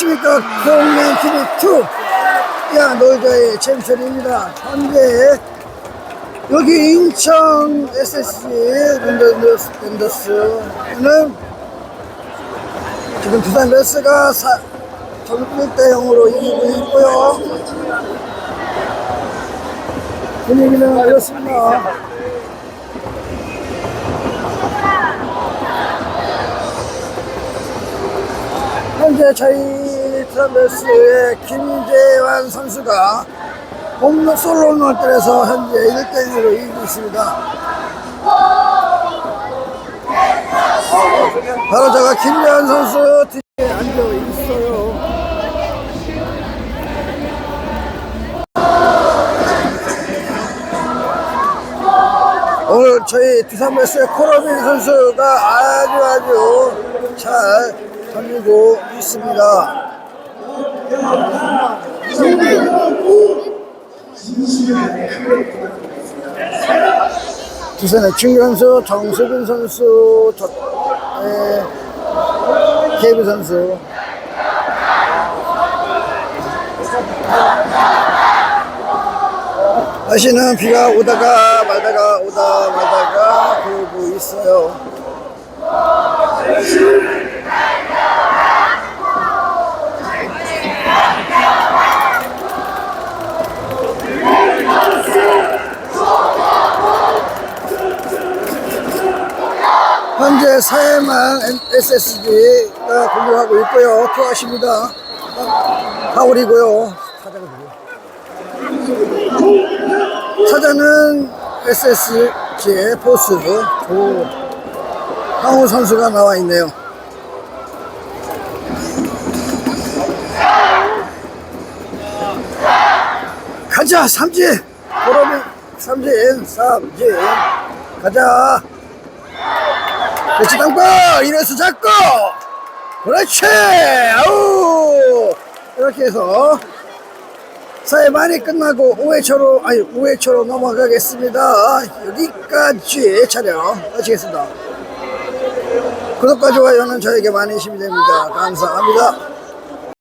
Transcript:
안녕하십니까. 공랭 TV2 야 놀자의 챔피언입니다. 현재 여기 인천 랜더스, 랜더스는 지금 두산 레스가 1대 0으로 이기고 있고요. 분위기는 이렇습니다 현재 저희 트라베스의 김재환 선수가 홈런 솔로 홈런을 때려서 현재 1대1로 이기고 있습니다. 바로 제가 김재환 선수 뒤에 앉아 있어요. 오늘 저희 두산베스의 코로빈 선수가 아주 아주 잘 던지고 있습니다. 두산의 충기 선수, 정수빈 선수, 저, 에, 케이비 선수. 날씨는 비가 오다가 말다가 오다 말다가 그러고 있어요. 현재 사회망 SSG가 공격하고 있고요. 투아십니다. 파울이고요. 타자가 누구요? 타자는 SSG의 포스 조항우 선수가 나와 있네요. 가자 삼진 보러비 삼진 삼진 가자 그렇지 땅볼 이래서 잡고! 그렇지! 아우! 이렇게 해서 사회 많이 끝나고 5회초로 아니 5회초로 넘어가겠습니다. 여기까지 촬영 마치겠습니다. 구독과 좋아요는 저에게 많이 힘이 됩니다. 감사합니다